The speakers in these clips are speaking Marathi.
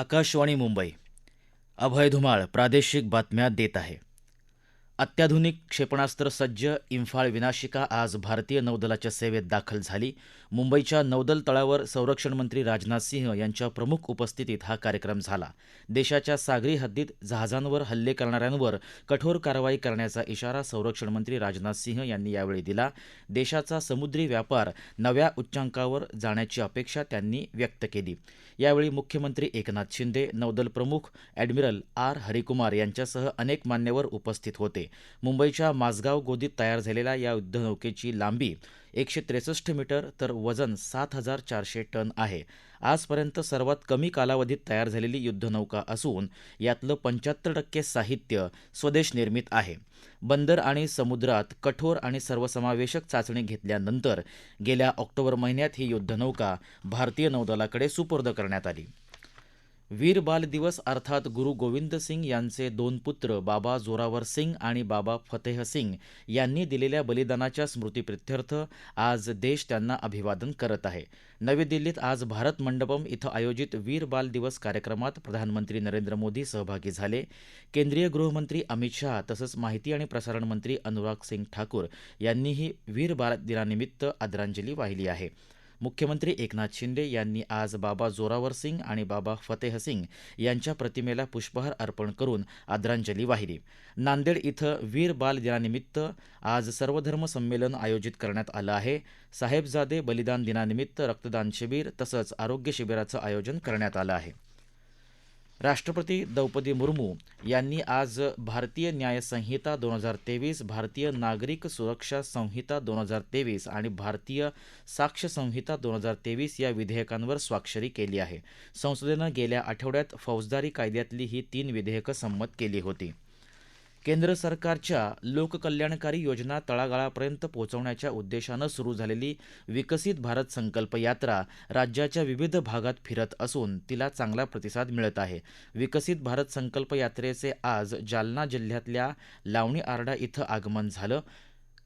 आकाशवाणी मुंबई. अभय धुमाळ प्रादेशिक बातम्या देत आहे. अत्याधुनिक क्षेपणास्त्र सज्ज इम्फाळ विनाशिका आज भारतीय नौदलाच्या सेवेत दाखल झाली. मुंबईच्या नौदल तळावर संरक्षण मंत्री राजनाथ सिंह यांच्या प्रमुख उपस्थितीत हा कार्यक्रम झाला. देशाच्या सागरी हद्दीत जहाजांवर हल्ले करणाऱ्यांवर कठोर कारवाई करण्याचा इशारा संरक्षण मंत्री राजनाथ सिंह यांनी यावेळी दिला. देशाचा समुद्री व्यापार नव्या उच्चांकावर जाण्याची अपेक्षा त्यांनी व्यक्त केली. यावेळी मुख्यमंत्री एकनाथ शिंदे नौदल प्रमुख ॲडमिरल आर. हरिकुमार यांच्यासह अनेक मान्यवर उपस्थित होते. मुंबईच्या माझगाव गोदीत तयार झालेल्या या युद्धनौकेची लांबी एकशे त्रेसष्ट मीटर तर वजन सात हजार चारशे टन आहे. आजपर्यंत सर्वात कमी कालावधीत तयार झालेली युद्धनौका असून यातलं पंच्याहत्तर टक्के साहित्य स्वदेश निर्मित आहे. बंदर आणि समुद्रात कठोर आणि सर्वसमावेशक चाचणी घेतल्यानंतर गेल्या ऑक्टोबर महिन्यात ही युद्धनौका भारतीय नौदलाकडे सुपूर्द करण्यात आली. वीर बाल दिवस अर्थात गुरु गोविंद सिंग यांचे दोन पुत्र बाबा जोरावर सिंग आणि बाबा फतेह सिंग यांनी दिलेल्या बलिदानाच्या स्मृतीप्रित्यर्थ आज देश त्यांना अभिवादन करत आहे. नवी दिल्लीत आज भारत मंडपम इथं आयोजित वीर बाल दिवस कार्यक्रमात प्रधानमंत्री नरेंद्र मोदी सहभागी झाले. केंद्रीय गृहमंत्री अमित शहा तसंच माहिती आणि प्रसारण मंत्री अनुराग सिंग ठाकूर यांनीही वीर बाल दिनानिमित्त आदरांजली वाहिली आहे. मुख्यमंत्री एकनाथ शिंदे यांनी आज बाबा जोरावर सिंग आणि बाबा फतेह सिंग यांच्या प्रतिमेला पुष्पहार अर्पण करून आदरांजली वाहिली. नांदेड इथं वीर बाल दिनानिमित्त आज सर्वधर्म संमेलन आयोजित करण्यात आलं आहे. साहेबजादे बलिदान दिनानिमित्त रक्तदान शिबिर तसंच आरोग्य शिबिराचं आयोजन करण्यात आलं आहे. राष्ट्रपती द्रौपदी मुर्मू यांनी आज भारतीय न्याय संहिता दोन हजार तेवीस भारतीय नागरिक सुरक्षा संहिता दोन हजार तेवीस आणि भारतीय साक्ष संहिता दोन हजार तेवीस या विधेयकांवर स्वाक्षरी केली आहे. संसदेनं गेल्या आठवड्यात फौजदारी कायद्यातली ही तीन विधेयकं संमत केली होती. केंद्र सरकारच्या लोककल्याणकारी योजना तळागाळापर्यंत पोहोचवण्याच्या उद्देशानं सुरू झालेली विकसित भारत संकल्प यात्रा राज्याच्या विविध भागात फिरत असून तिला चांगला प्रतिसाद मिळत आहे. विकसित भारत संकल्प यात्रेचे आज जालना जिल्ह्यातल्या लावणी आरडा इथं आगमन झालं.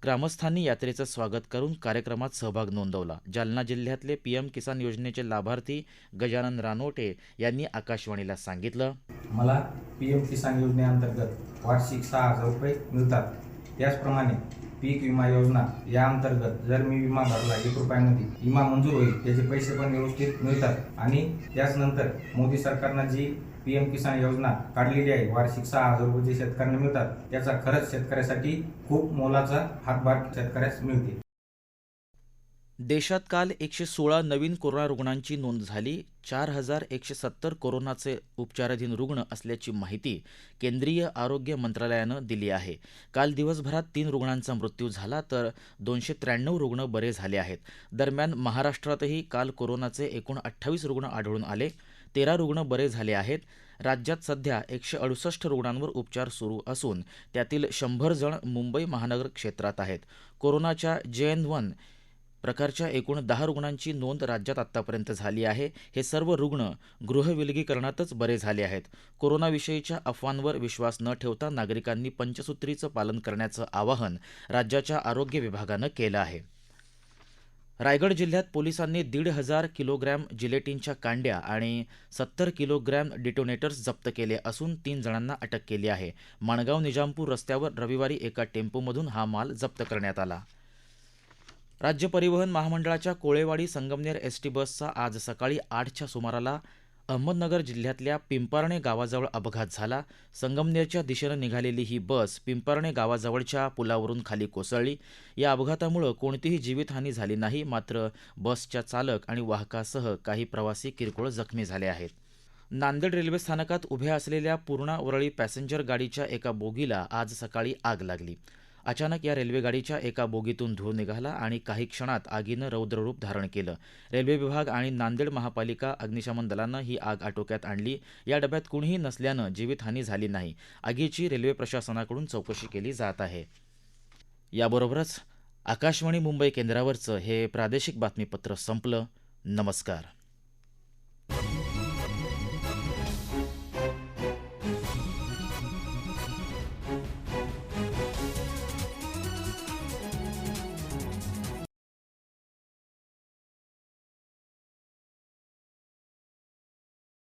ग्रामस्थांनी यात्रेचं स्वागत करून कार्यक्रमात सहभाग नोंदवला. जालना जिल्ह्यातले पीएम किसान योजनेचे लाभार्थी गजानन रानोटे यांनी आकाशवाणीला सांगितलं. मला पी एम किसान योजनेअंतर्गत वार्षिक सहा हजार रुपये मिळतात. त्याचप्रमाणे पीक विमा योजना या अंतर्गत जर मी विमा भरला एक रुपयामध्ये विमा मंजूर होईल त्याचे पैसे पण व्यवस्थित मिळतात. आणि त्याचनंतर मोदी सरकारनं जी पी एम किसान योजना काढलेली आहे वार्षिक सहा हजार रुपये जे शेतकऱ्यांना मिळतात त्याचा खरंच शेतकऱ्यासाठी खूप मोलाचा हातभार शेतकऱ्यास मिळते. देशात काल एकशे सोळा नवीन कोरोना रुग्णांची नोंद झाली. चार हजार एकशे सत्तर कोरोनाचे उपचाराधीन रुग्ण असल्याची माहिती केंद्रीय आरोग्य मंत्रालयानं दिली आहे. काल दिवसभरात तीन रुग्णांचा मृत्यू झाला तर दोनशे त्र्याण्णव रुग्ण बरे झाले आहेत. दरम्यान महाराष्ट्रातही काल कोरोनाचे एकूण अठ्ठावीस रुग्ण आढळून आले. तेरा रुग्ण बरे झाले आहेत. राज्यात सध्या एकशे अडुसष्ट रुग्णांवर उपचार सुरू असून त्यातील शंभर जण मुंबई महानगर क्षेत्रात आहेत. कोरोनाच्या जे एन वन प्रकारच्या एकूण दहा रुग्णांची नोंद राज्यात आत्तापर्यंत झाली आहे. हे सर्व रुग्ण गृहविलगीकरणातच बरे झाले आहेत. कोरोनाविषयीच्या अफवांवर विश्वास न ठेवता नागरिकांनी पंचसूत्रीचं पालन करण्याचं आवाहन राज्याच्या आरोग्य विभागानं केलं आहे. रायगड जिल्ह्यात पोलिसांनी दीड हजार किलोग्रॅम जिलेटिनच्या कांड्या आणि सत्तर किलोग्रॅम डिटोनेटर्स जप्त केले असून तीन जणांना अटक केली आहे. माणगाव निजामपूर रस्त्यावर रविवारी एका टेम्पोमधून हा माल जप्त करण्यात आला. राज्य परिवहन महामंडळाच्या कोळेवाडी संगमनेर एस टी बसचा आज सकाळी आठच्या सुमाराला अहमदनगर जिल्ह्यातल्या पिंपारणे गावाजवळ अपघात झाला. संगमनेरच्या दिशेनं निघालेली ही बस पिंपारणे गावाजवळच्या पुलावरून खाली कोसळली. या अपघातामुळं कोणतीही जीवितहानी झाली नाही मात्र बसच्या चालक आणि वाहकासह काही प्रवासी किरकोळ जखमी झाले आहेत. नांदेड रेल्वे स्थानकात उभ्या असलेल्या पूर्णा वरळी पॅसेंजर गाडीच्या एका बोगीला आज सकाळी आग लागली. अचानक या रेल्वेगाडीच्या एका बोगीतून धूर निघाला आणि काही क्षणात आगीनं रौद्ररूप धारण केलं. रेल्वे विभाग आणि नांदेड महापालिका अग्निशमन दलानं ही आग आटोक्यात आणली. या डब्यात कुणीही नसल्यानं जीवितहानी झाली नाही. आगीची रेल्वे प्रशासनाकडून चौकशी केली जात आहे. याबरोबरच आकाशवाणी मुंबई केंद्रावरचं हे प्रादेशिक बातमीपत्र संपलं. नमस्कार.